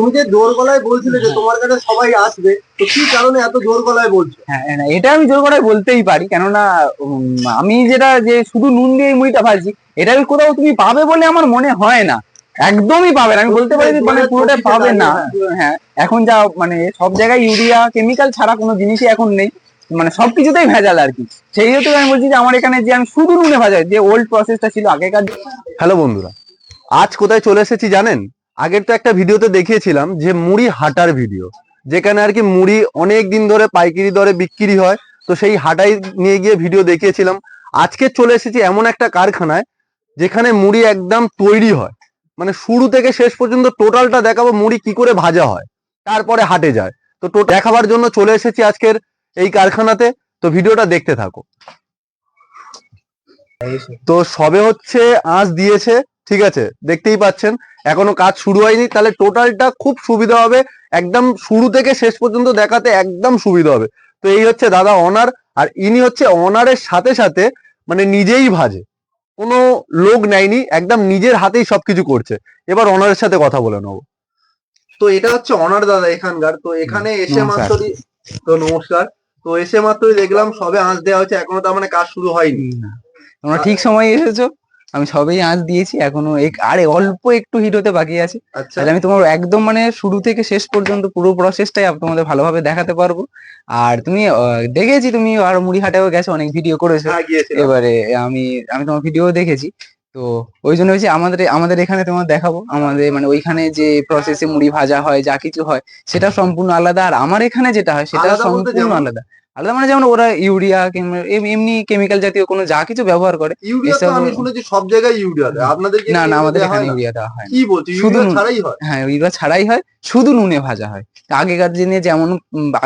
তুমি যে জোর গলায় বলছিলে যে তোমার কাছে সবাই আসবে তো কি কারণে এত জোর গলায় বলছো? হ্যাঁ হ্যাঁ, এটা আমি জোর করে বলতেই পারি কেননা উম, আমি যেটা যে শুধু নুন দিয়ে মুড়িটা ভাজছি এটা কোথাও তুমি পাবে বলে আমার মনে হয় না। একদমই পাবে না আমি বলতে পারি মানে পুরোটা পাবে না। হ্যাঁ এখন যা মানে সব জায়গায় ইউরিয়া কেমিক্যাল ছাড়া কোনো জিনিসই এখন নেই। মানে সবকিছুতেই ভেজাল আর কি। সেই হেতু আমি বলছি যে আমার এখানে যে আমি শুধু নুনে ভাজা যে ওল্ড প্রসেসটা ছিল আগেকার হ্যালো বন্ধুরা আজ কোথায় চলে এসেছি জানেন? আগের তো একটা ভিডিওতে দেখিয়েছিলাম যে মুড়ি হাটার ভিডিও, যেখানে আর কি মুড়ি অনেক দিন ধরে পাইকারি দরে বিক্রি হয়, তো সেই হাটাই নিয়ে গিয়ে ভিডিও দেখিয়েছিলাম। আজকে চলে এসেছি এমন একটা কারখানায় যেখানে মুড়ি একদম তৈরি হয়। মানে শুরু থেকে শেষ পর্যন্ত টোটালটা দেখাবো মুড়ি কি করে ভাজা হয়, তারপরে হাটে যায়। তো দেখাবার জন্য চলে এসেছি আজকের এই কারখানাতে, তো ভিডিওটা দেখতে থাকো। তো সবে হচ্ছে আঁচ দিয়েছে ঠিক আছে? দেখতেই পাচ্ছেন। এখনও কাজ শুরু হয়নি। তাহলে টোটালটা খুব সুবিধা হবে। একদম শুরু থেকে শেষ পর্যন্ত দেখাতে একদম সুবিধা হবে। তো এই হচ্ছে দাদা অনার আর ইনি হচ্ছে অনারের সাথে সাথে মানে নিজেই ভাজে। কোনো লোক নেয়নি একদম নিজের হাতেই সবকিছু করছে। এবার অনারের সাথে কথা বলে নেব। তো এটা হচ্ছে অনার দাদা এখানকার। তো এখানে এসে। মাত্রই তো নমস্কার। তো এসে মাত্রই দেখলাম সবে আঁচ দেওয়া হচ্ছে এখনও তার মানে কাজ শুরু হয়নি। না। তোমরা ঠিক সময় এসেছ? আমি সবেই আঁচ দিয়েছি এখনও এক- আরে অল্প একটু হিট হতে বাকি আছে। আচ্ছা। তাহলে আমি তোমার একদম মানে শুরু থেকে শেষ পর্যন্ত পুরো প্রসেসটাই তোমাদের ভালোভাবে দেখাতে পারব। আর তুমি দেখেছি তুমি আর মুড়ি হাটেও গেছো অনেক ভিডিও করেছ। হ্যাঁ এবারে আমি আমি তোমার ভিডিও দেখেছি। তো ওই জন্য হচ্ছে আমাদের আমাদের এখানে তোমার দেখাবো। আমাদের মানে ওইখানে যে প্রসেসে মুড়ি ভাজা হয় যা কিছু হয় সেটা সম্পূর্ণ আলাদা। আর আমার এখানে যেটা হয় সেটা সম্পূর্ণ আলাদা। আলাদা মানে যেমন ওরা ইউরিয়া কিংবা এমনি কেমিক্যাল জাতীয় কোনো যা কিছু ব্যবহার করে ইউরিয়া তো আমি শুনেছি সব জায়গায় ইউরিয়া দেয়। আপনাদের না না আমাদের হয় এখানে ইউরিয়া দেওয়া হয় কি বলছো? শুধু ছাড়াই হয়? হ্যাঁ ইউরিয়া ছাড়াই হয় শুধু নুনে ভাজা হয়। আগেকার দিনে যেমন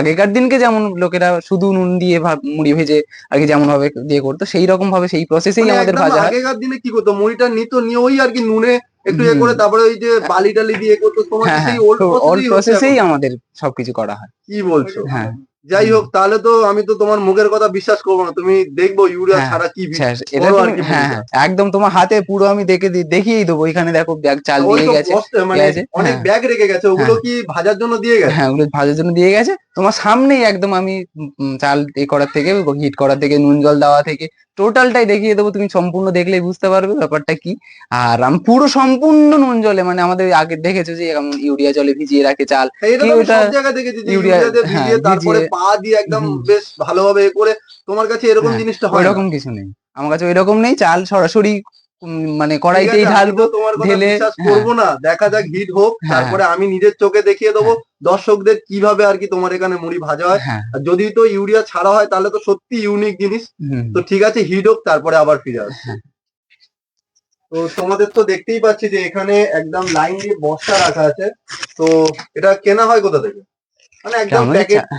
আগেকার দিনকে যেমন লোকেরা শুধু নুন দিয়ে মুড়ি ভেজে আগে যেমন ভাবে দিয়ে করতো সেই রকম ভাবে সেই প্রসেসেই মানে আমাদের ভাজা হয়। আগেকার দিনে কি করতো? মুড়িটা নিত নিয়ে ওই আর কি নুনে একটু এ করে তারপরে ওই যে বালি টালি দিয়ে করতো তোমার হ্যাঁ সেই হ্যাঁ। ওল্ড প্রসেসেই আমাদের সবকিছু করা হয়। কি বলছো? হ্যাঁ। যাই হোক তাহলে তো আমি তো তোমার মুখের কথা বিশ্বাস করব না। তুমি দেখব ইউরিয়া হ্যাঁ, ছাড়া কি কি হ্যাঁ হ্যাঁ একদম তোমার হাতে পুরো আমি দেখে দি- দেখিয়েই দেবো। এখানে দেখো ব্যাগ চাল দিয়ে গেছে। মানে? অনেক হ্যাঁ। ব্যাগ রেখে গেছে। ওগুলো কি ভাজার জন্য দিয়ে গেছে? হ্যাঁ ওগুলো ভাজার জন্য দিয়ে গেছে। তোমার সামনেই একদম আমি চাল এ করার থেকে হিট করার থেকে নুন জল দেওয়া থেকে টোটালটাই দেখিয়ে দেবো। তুমি সম্পূর্ণ দেখলেই বুঝতে পারবে ব্যাপারটা কি। আর আমি পুরো সম্পূর্ণ নুন জলে মানে আমাদের আগে দেখেছ যে ইউরিয়া জলে ভিজিয়ে রাখে চাল। হ্যাঁ, ইউরিয়া- পা দিয়ে একদম বেশ ভালোভাবে এ করে তোমার কাছে এরকম হ্যাঁ, জিনিসটা হয় এরকম কিছু নেই। আমার কাছে ওইরকম নেই চাল সরাসরি মানে কড়াইতেই ঢালবো তোমার কথা ঢেলে বিশ্বাস হ্যাঁ। করব না। দেখা যাক হিট হোক হ্যাঁ, তারপরে আমি নিজের চোখে দেখিয়ে দেবো। দর্শকদের কীভাবে আর কি তোমার এখানে মুড়ি ভাজা হয়। আর যদি তো ইউরিয়া ছাড়া হয় তাহলে তো সত্যি ইউনিক জিনিস। তো ঠিক আছে হিট হোক তারপরে আবার ফিরে আসবে। তো তোমাদের তো দেখতেই পাচ্ছি যে এখানে একদম লাইন দিয়ে বস্তা রাখা আছে। তো এটা কেনা হয় কোথা থেকে? মানে একদম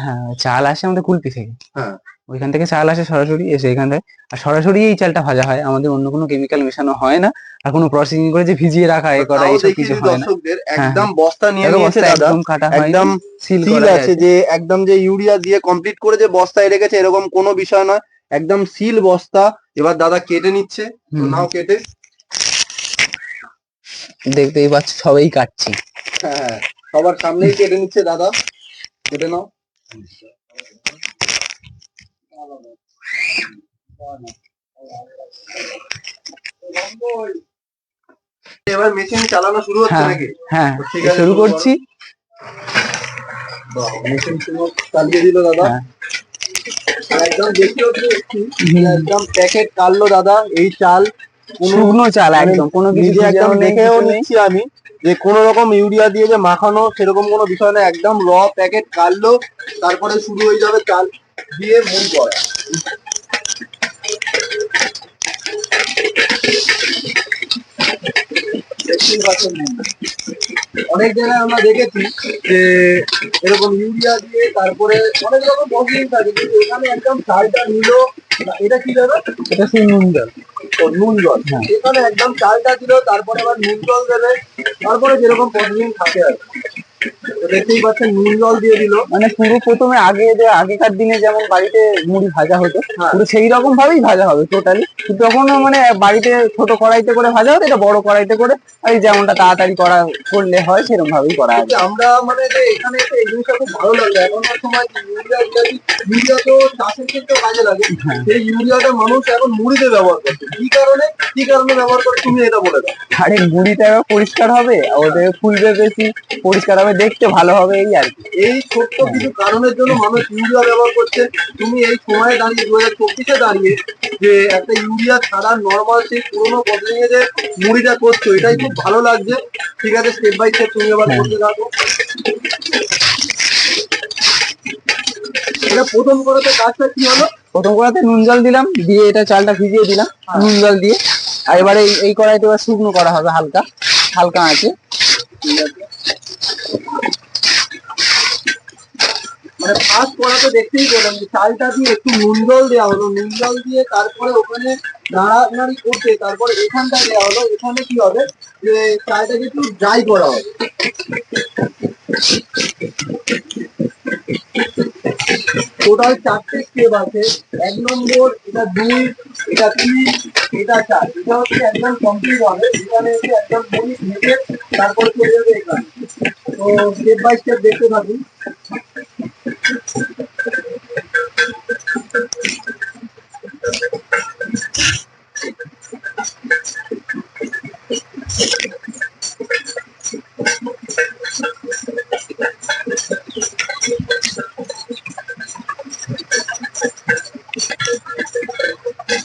হ্যাঁ চাল আসে আমাদের কুলপি থেকে। হ্যাঁ। ওইখান থেকে চাল আসে সরাসরি এসে এখান থেকে আর সরাসরি এই চালটা ভাজা হয়। আমাদের অন্য কোনো কেমিক্যাল মেশানো হয় না। আর কোনো প্রসেসিং করে যে ভিজিয়ে রাখা এ করা এইসব কিছু হয় না। হ্যাঁ, একদম বস্তা নিয়ে নিয়েছে দাদা। একদম কাটা হয় একদম সিল আছে যে একদম যে ইউরিয়া দিয়ে কমপ্লিট করে যে বস্তায় রেখেছে এরকম কোনো বিষয় নয়। একদম সিল বস্তা। এবার দাদা কেটে নিচ্ছে। তো নাও কেটে। দেখতেই পাচ্ছ সবাই কাটছি। হ্যাঁ। সবার সামনেই কেটে নিচ্ছে দাদা। কেটে নাও এবার মেশিন চালানো শুরু হচ্ছে হ্যাঁ। নাকি? হ্যাঁ ঠিক আছে, শুরু করছি। মেশিন চালিয়ে দিল দাদা। হ্যাঁ। একদম দেখতে একদম প্যাকেট কাটলো দাদা এই চাল। কোনো শুকনো চাল একদম কোনো কিছু একদম দেখেও নিচ্ছি আমি। যে কোনো রকম ইউরিয়া দিয়ে যে মাখানো, সেরকম কোনো বিষয় না, একদম র প্যাকেট কাটলো, তারপরে শুরু হয়ে যাবে চাল দিয়ে মুড়ি করা। অনেক জায়গায় আমরা দেখেছি যে এরকম ইউরিয়া দিয়ে তারপরে অনেক রকম মশলিন থাকে কিন্তু এখানে একদম চালটা নিল এটা কি দেবে এটা জল। ও, নুন জল হ্যাঁ। এখানে একদম চালটা দিল তারপরে আবার নুন জল দেবে তারপরে যেরকম প্রতিদিন থাকে আর দেখতেই পাচ্ছেন নুন জল দিয়ে দিল। মানে পুরো প্রথমে আগে যে আগেকার দিনে যেমন বাড়িতে মুড়ি ভাজা হতো হ্যাঁ। পুরো সেই রকম ভাবেই ভাজা হবে টোটালি কিন্তু মানে বাড়িতে ছোট কড়াইতে করে ভাজা হতো এটা বড় কড়াইতে করে এই যেমনটা তাড়াতাড়ি করা করলে হয় সেরকম ভাবেই করা আমরা মানে যে এখানে এসে এই জিনিসটা খুব ভালো লাগল এখনকার সময় ইউরিয়া ইউরিয়া তো চাষের ক্ষেত্রে কাজে লাগে। সেই ইউরিয়াটা মানুষ এখন মুড়িতে ব্যবহার করছে। কি কারণে? কি কারণে ব্যবহার করে? তুমি এটা বলে দাও। আরে মুড়িটা পরিষ্কার হবে ওদের ফুলবে বেশি পরিষ্কার হবে দেখতে ভালো হবে এই আর কি। এই ছোট্ট কিছু কারণের জন্য মানুষ ইউরিয়া ব্যবহার করছে। তুমি এই সময়ে দাঁড়িয়ে দু হাজার চব্বিশে দাঁড়িয়ে যে একটা ইউরিয়া ছাড়া নর্মাল সেই পুরোনো বদলিয়ে যে মুড়িটা করছ এটাই খুব ভালো লাগছে। ঠিক আছে স্টেপ বাই স্টেপ তুমি এবার করতে থাকো। এটা প্রথম করে তো কাজটা কি হলো? প্রথম কড়াতে নুন জল দিলাম দিয়ে এটা চালটা ভিজিয়ে দিলাম নুন জল দিয়ে। আর এবারে এই- এই কড়াইতে এবার শুকনো করা হবে হালকা হালকা আছে। মানে ফার্স্ট করাতে দেখতেই পেলাম যে চালটা দিয়ে একটু নুন জল দেওয়া হলো। নুন জল দিয়ে তারপরে ওখানে নাড়ানাড়ি করতে তারপরে এখানটা দেওয়া হলো। এখানে কি হবে? যে চালটাকে একটু ড্রাই করা হবে। টোটাল চারটে স্টেপ আছে। এক নম্বর, এটা দুই, এটা তিন, এটা চার। এটা হচ্ছে একদম কমপ্লিট হবে। এখানে হচ্ছে একদম মুড়ি ভেজে তারপর চলে যাবে এখানে। তো স্টেপ বাই স্টেপ দেখতে থাকুন।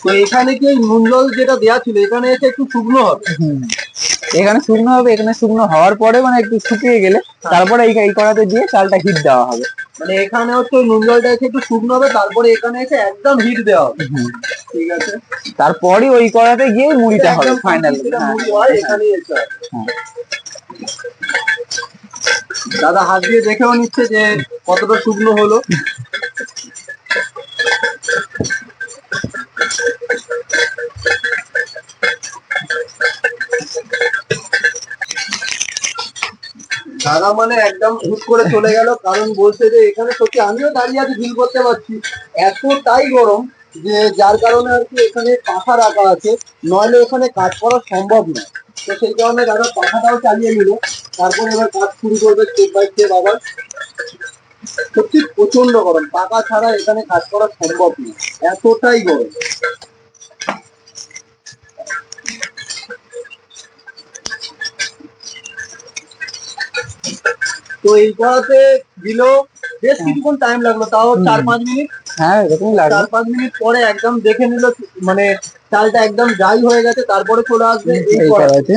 তো এখানে কি জল যেটা দেওয়া ছিল এখানে এসে একটু শুকনো হবে? এখানে শুকনো হবে এখানে শুকনো হওয়ার পরে মানে একটু শুকিয়ে গেলে তারপরে এই এই কড়াতে দিয়ে চালটা হিট দেওয়া হবে। মানে এখানে হচ্ছে নুন জলটা এসে একটু শুকনো হবে তারপরে এখানে এসে একদম হিট দেওয়া হবে। ঠিক আছে? তারপরে ওই কড়াতে গিয়ে মুড়িটা হবে ফাইনাল যেটা মুড়ি হয় এখানেই এসে হ্যাঁ। দাদা হাত দিয়ে দেখেও নিচ্ছে যে কতটা শুকনো হলো। দাদা মানে একদম হুট করে চলে গেল, কারণ বলছে যে এখানে সত্যি আমিও দাঁড়িয়ে আছি ফিল করতে পারছি। এতটাই গরম যে যার কারণে আর কি এখানে পাখা রাখা আছে, নইলে এখানে কাজ করা সম্ভব না। তো সেই কারণে দাদা পাখাটাও চালিয়ে নিল। তারপর এবার কাজ শুরু করবে স্টেপ বাই স্টেপ আবার। সত্যি প্রচণ্ড গরম, পাখা ছাড়া এখানে কাজ করা সম্ভব না। এতটাই গরম। তো এইটাতে দিল। বেশ কিছুক্ষণ টাইম লাগল তাও চার পাঁচ মিনিট। হ্যাঁ এরকম লাগবে চার পাঁচ মিনিট পরে একদম দেখে নিল মানে চালটা একদম ড্রাই হয়ে গেছে তারপরে চলে আসবে এই। কড়াইতে।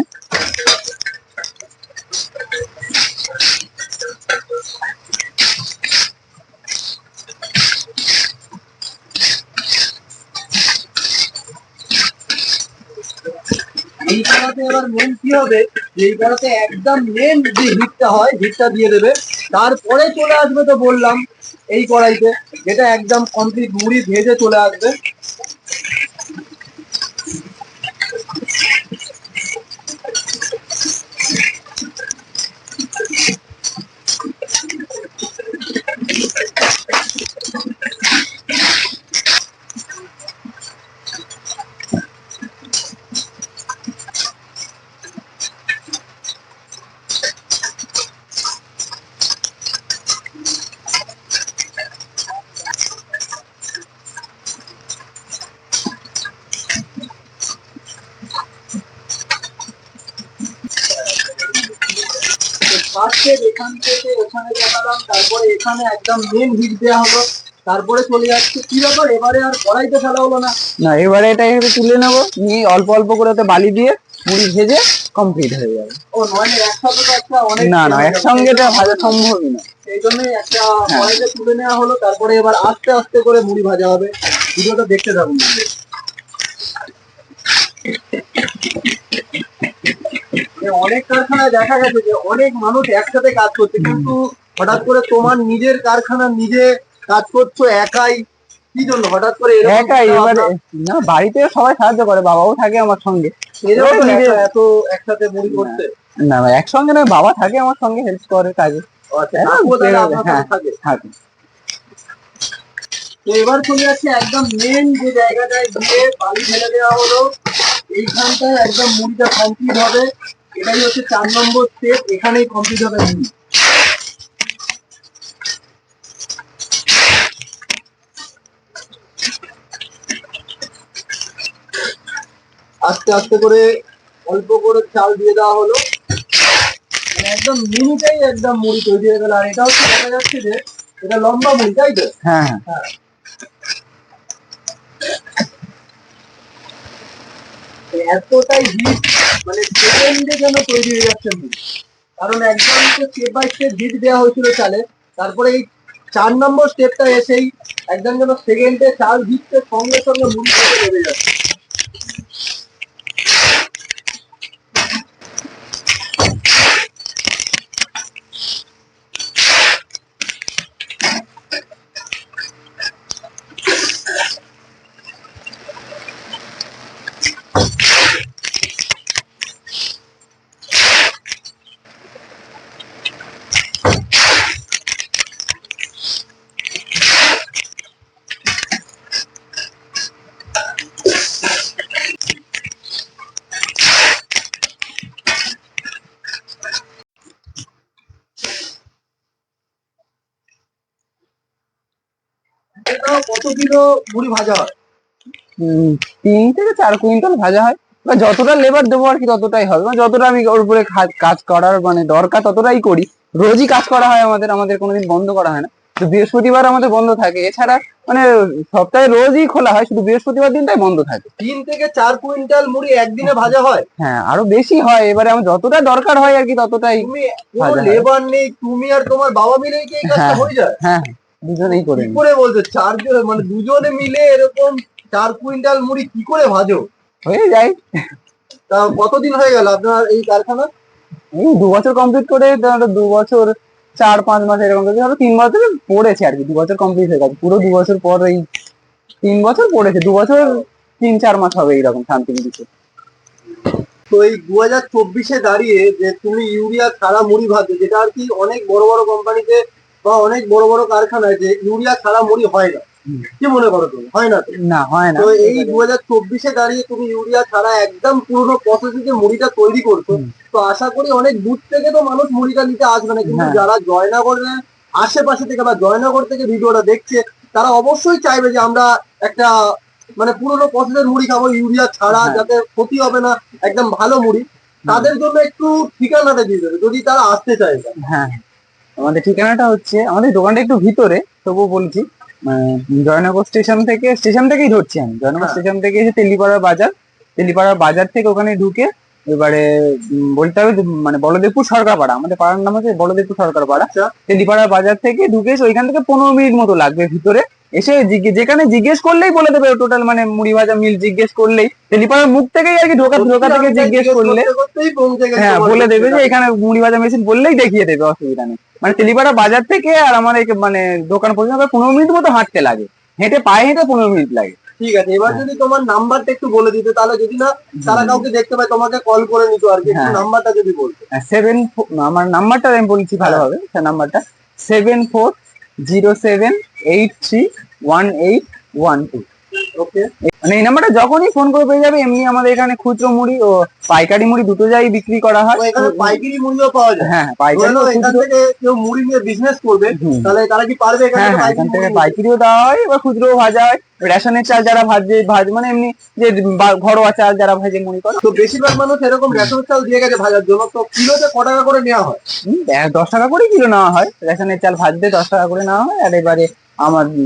এই পাড়াতে এবার মেন কি হবে? যে এই পাড়াতে একদম মেন যে হিটটা হয় হিটটা দিয়ে দেবে। তারপরে চলে আসবে তো বললাম, এই কড়াইতে, যেটা একদম কমপ্লিট মুড়ি ভেজে চলে আসবে। ফার্স্টে এখান থেকে ওখানে দেখালাম তারপরে এখানে একদম মেন হিট দেওয়া হলো তারপরে চলে যাচ্ছে। কি ব্যাপার? এবারে আর কড়াইতে ফেলা হলো না। না এবারে এটা এভাবে তুলে নেব নিয়ে অল্প অল্প করে ওতে বালি দিয়ে মুড়ি ভেজে কমপ্লিট হয়ে যাবে। ও নইলে একসাথে তো একটা অনেক না না একসঙ্গে এটা ভাজা সম্ভবই না। সেই জন্যই একটা কড়াইতে তুলে নেওয়া হলো তারপরে এবার আস্তে আস্তে করে মুড়ি ভাজা হবে। ভিডিওটা দেখতে থাকুন। অনেক কারখানায় দেখা গেছে যে অনেক মানুষ একসাথে কাজ করছে কিন্তু হঠাৎ করে তোমার নিজের কারখানা নিজে কাজ করছ একাই? কি জন্য? হঠাৎ করে একাই চিন্তা না বাড়িতে সবাই সাহায্য করে বাবাও থাকে আমার সঙ্গে। এত একসাথে মুড়ি করতে না না, একসঙ্গে নয় বাবা থাকে আমার সঙ্গে হেল্প করে কাজে। আচ্ছা হ্যাঁ, হ্যাঁ, থাকে। তো এবার চলে যাচ্ছে একদম মেন যে জায়গাটায় গিয়ে বালি ঢেলে দেওয়া হলো এইখানটায় একদম মুড়িটা কমপ্লিট হবে। এটাই হচ্ছে চার নম্বর স্টেপ এখানেই কমপ্লিট হবে আস্তে আস্তে করে অল্প করে চাল দিয়ে দেওয়া হলো। মানে একদম মিনিটাই একদম মুড়ি তৈরি হয়ে গেল। আর এটা হচ্ছে দেখা যাচ্ছে যে এটা লম্বা মুড়ি তাই তো? হ্যাঁ। হ্যাঁ। এতটাই হিট মানে সেকেন্ডে যেন তৈরি হয়ে যাচ্ছে কারণ একদম স্টেপ বাই স্টেপ হিট দেওয়া হয়েছিল চালে, তারপরে এই চার নম্বর স্টেপটা এসেই একদম যেন সেকেন্ডে চাল হিটতে সঙ্গে সঙ্গে মুড়ি নেমে যাচ্ছে এটাও কত কিলো মুড়ি ভাজা হয়। তিন থেকে চার কুইন্টাল ভাজা হয়। বা যতটা লেবার দেবো আর কি ততটাই হবে। মানে যতটা আমি ওর উপরে কাজ করার মানে দরকার ততটাই করি। রোজই কাজ করা হয় আমাদের আমাদের কোনোদিন বন্ধ করা হয় না। তো বৃহস্পতিবার আমাদের বন্ধ থাকে। এছাড়া মানে সপ্তাহে রোজই খোলা হয় শুধু বৃহস্পতিবার দিনটাই বন্ধ থাকে। তিন থেকে চার কুইন্টাল মুড়ি একদিনে ভাজা হয়? হ্যাঁ আরও বেশি হয়। এবারে আমার যতটা দরকার হয় আর কি ততটাই। লেবার নেই তুমি আর তোমার বাবা মিলে কি এই কাজটা হ্যাঁ। হয়ে যায়? হ্যাঁ হ্যাঁ, দুজনেই করে করে বলছো? চারজন মানে দুজনে মিলে এরকম চার কুইন্টাল মুড়ি কি করে ভাজো? হয়ে যায়। তা কতদিন হয়ে গেল আপনার এই কারখানা? এই দু বছর কমপ্লিট করে দু বছর চার পাঁচ মাস এরকম করে ধরো তিন বছর পড়েছে আর কি দু বছর কমপ্লিট হয়ে গেছে। পুরো দু বছর পর এই তিন বছর পড়েছে দু বছর তিন চার মাস হবে এইরকম শান্তি কিছু তো এই দু হাজার চব্বিশে দাঁড়িয়ে যে তুমি ইউরিয়া ছাড়া মুড়ি ভাজছো যেটা আর কি অনেক বড় বড় কোম্পানিতে বা অনেক বড় বড় কারখানায় যে ইউরিয়া ছাড়া মুড়ি হয় না। কি মনে করো তুমি? হয় না না হয় না। তো এই দু হাজার চব্বিশে দাঁড়িয়ে তুমি ইউরিয়া ছাড়া একদম পুরোনো প্রসেসে যে মুড়িটা তৈরি করছ তো আশা করি অনেক দূর থেকে তো মানুষ মুড়িটা নিতে আসবে না। কিন্তু হ্যাঁ। যারা জয়নগরের আশেপাশে থেকে বা জয়নগর থেকে ভিডিওটা দেখছে তারা অবশ্যই চাইবে যে আমরা একটা মানে পুরোনো প্রসেসের মুড়ি খাব ইউরিয়া ছাড়া হ্যাঁ। যাতে ক্ষতি হবে না একদম ভালো মুড়ি। তাদের জন্য একটু ঠিকানাটা দিয়ে দেবে যদি তারা আসতে চায় হ্যাঁ। আমাদের ঠিকানাটা হচ্ছে আমাদের দোকানটা একটু ভিতরে তবুও বলছি মানে জয়নগর স্টেশন থেকে স্টেশন থেকেই ধরছি আমি জয়নগর হ্যাঁ। স্টেশন থেকে এসে তেলিপাড়া বাজার তেলিপাড়া বাজার থেকে ওখানে ঢুকে এবারে বলতে হবে মানে বলদেবপুর সরকার পাড়া আমাদের পাড়ার নাম হচ্ছে বলদেবপুর সরকার পাড়া আচ্ছা। তেলিপাড়া বাজার থেকে ঢুকে ওইখান থেকে পনেরো মিনিট মতো লাগবে ভিতরে এসে যেখানে জিজ্ঞেস করলেই বলে দেবে টোটাল মানে মুড়ি ভাজা মিল জিজ্ঞেস করলেই। তেলিপাড়ার মুখ থেকেই আর কি ঢোকা ঢোকা থেকে জিজ্ঞেস করলে। হ্যাঁ বলে। দেবে যে এখানে মুড়ি ভাজা মেশিন বললেই দেখিয়ে দেবে অসুবিধা নেই। মানে তেলিপাড়া বাজার থেকে আর আমার মানে দোকান পর্যন্ত পনেরো মিনিট মতো হাঁটতে লাগে। হেঁটে পায়ে হেঁটে পনেরো মিনিট লাগে। ঠিক আছে এবার যদি তোমার নাম্বারটা একটু বলে দিতে তাহলে যদি না তারা কাউকে দেখতে পায় তোমাকে কল করে নিত আর কি হ্যাঁ। নাম্বারটা যদি বলতে। সেভেন আমার নাম্বারটা আমি বলছি ভালোভাবে নাম্বারটা। Seven four zero seven eight three one eight one two. মানে এই নাম্বারটা যখনই ফোন করে পেয়ে যাবে এমনি আমাদের এখানে খুচরো মুড়ি ও পাইকারি মুড়ি দুটো যাই বিক্রি করা হয়। পাইকারি মূল্য পাওয়া যায়। হ্যাঁ পাইকারি এখান থেকে কেউ মুড়ি নিয়ে বিজনেস করবে তাহলে তারা কি পারবে এখান হ্যাঁ থেকে হ্যাঁ পাইকারিও দেওয়া হয় এবার খুচরো ভাজা হয়। রেশনের চাল যারা ভাজে ভাজ মানে এমনি যে বা- ঘরোয়া চাল যারা ভাজে মুড়ি করে। তো বেশিরভাগ মানুষ এরকম রেশন চাল দিয়ে গেছে ভাজার জন্য তো কিলোতে ক টাকা করে নেওয়া হয়? দশ টাকা করে কিলো নেওয়া হয়। রেশনের চাল ভাজতে দশ টাকা করে নেওয়া হয় আর এবারে আমার উম,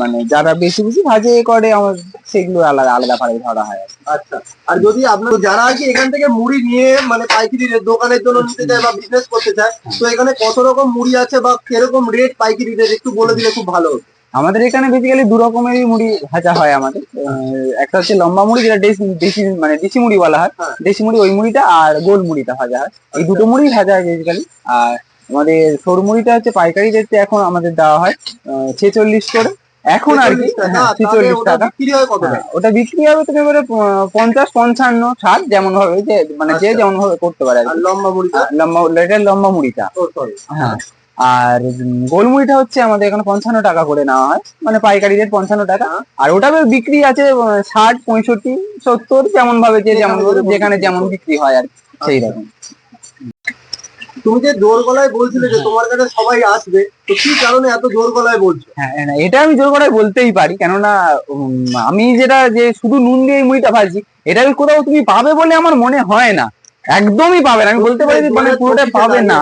মানে যারা বেশি বেশি ভাজে করে আমার সেগুলো আলাদা আলাদা ভাবে ধরা হয়। আচ্ছা। আর যদি আপনার যারা আর কি এখান থেকে মুড়ি নিয়ে মানে পাইকারি দোকানের জন্য নিতে চায় বা বিজনেস করতে চায় তো এখানে কত রকম মুড়ি আছে বা কীরকম রেট পাইকারি রেট একটু বলে দিলে খুব ভালো আমাদের এখানে বেসিক্যালি দু রকমেরই মুড়ি ভাজা হয় আমাদের। একটা হচ্ছে লম্বা মুড়ি যেটা দেশি দেশি মানে দেশি মুড়ি বলা হয়। হ্যাঁ। দেশি মুড়ি ওই মুড়িটা আর গোল মুড়িটা ভাজা হয়। এই দুটো মুড়ি ভাজা হয় বেসিক্যালি আর আমাদের সরু মুড়িটা হচ্ছে পাইকারি রেটে এখন আমাদের দেওয়া হয় ছেচল্লিশ করে। এখন আর কি 46 টাকা, হ্যাঁ, তাহলে 46 ওটা বিক্রি হয় হ্যাঁ, ওটা বিক্রি হবে তুমি এবারে পঞ্চাশ পঞ্চান্ন ষাট যেমন ভাবে যে মানে যে আচ্ছা। যেমন ভাবে করতে পারে লম্বা মুড়িটা? লম্বা লম্বা মুড়িটা। হ্যাঁ আর গোলমুড়িটা হচ্ছে আমাদের এখানে পঞ্চান্ন টাকা করে নেওয়া হয় মানে পাইকারি রেট পঞ্চান্ন টাকা। আর ওটা বিক্রি আছে ষাট পঁয়ষট্টি সত্তর যেমন ভাবে যে যেমন যেখানে যেমন বিক্রি হয়। আর সেই রকম। তুমি যে জোর গলায় বলছিলে যে তোমার কাছে সবাই আসবে তো কি কারণে এত জোর গলায় বলছো? হ্যাঁ হ্যাঁ, এটা আমি জোর গলায় বলতেই পারি কেননা আমি যেটা যে শুধু নুন দিয়ে মুড়িটা ভাজছি এটা কোথাও তুমি পাবে বলে আমার মনে হয় না। একদমই পাবে না আমি বলতে পারি যে মানে পুরোটা পাবে না।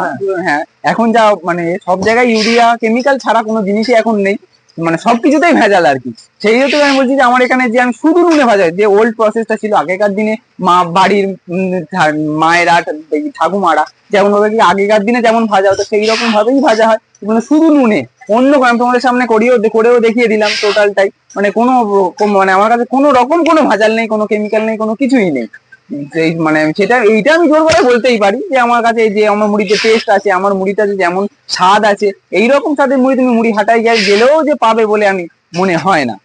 হ্যাঁ এখন যা মানে সব জায়গায় ইউরিয়া কেমিক্যাল ছাড়া কোনো জিনিসই এখন নেই। মানে সবকিছুতেই ভেজাল আর কি। সেই হেতু আমি বলছি যে আমার এখানে যে আমি শুধু নুনে ভাজাই যে ওল্ড প্রসেসটা ছিল আগেকার দিনে মা বাড়ির মায়েরা ঠাকুমারা যেমন ভাবে কি আগেকার দিনে যেমন ভাজা হতো, সেই রকম ভাবেই ভাজা হয়। মানে শুধু নুনে, অন্য আমি তোমাদের সামনে করিও করেও দেখিয়ে দিলাম টোটালটাই মানে কোনো মানে আমার কাছে কোনো রকম কোনো ভাজাল নেই, কোনো কেমিক্যাল নেই, কোনো কিছুই নেই। এই মানে সেটা, এইটা আমি জোর করে বলতেই পারি যে আমার কাছে যে আমার মুড়ির যে টেস্ট আছে, আমার মুড়িটা যেমন স্বাদ আছে, এইরকম স্বাদের মুড়ি তুমি মুড়ি হাটায় যাই গেলেও যে পাবে বলে আমি মনে হয় না।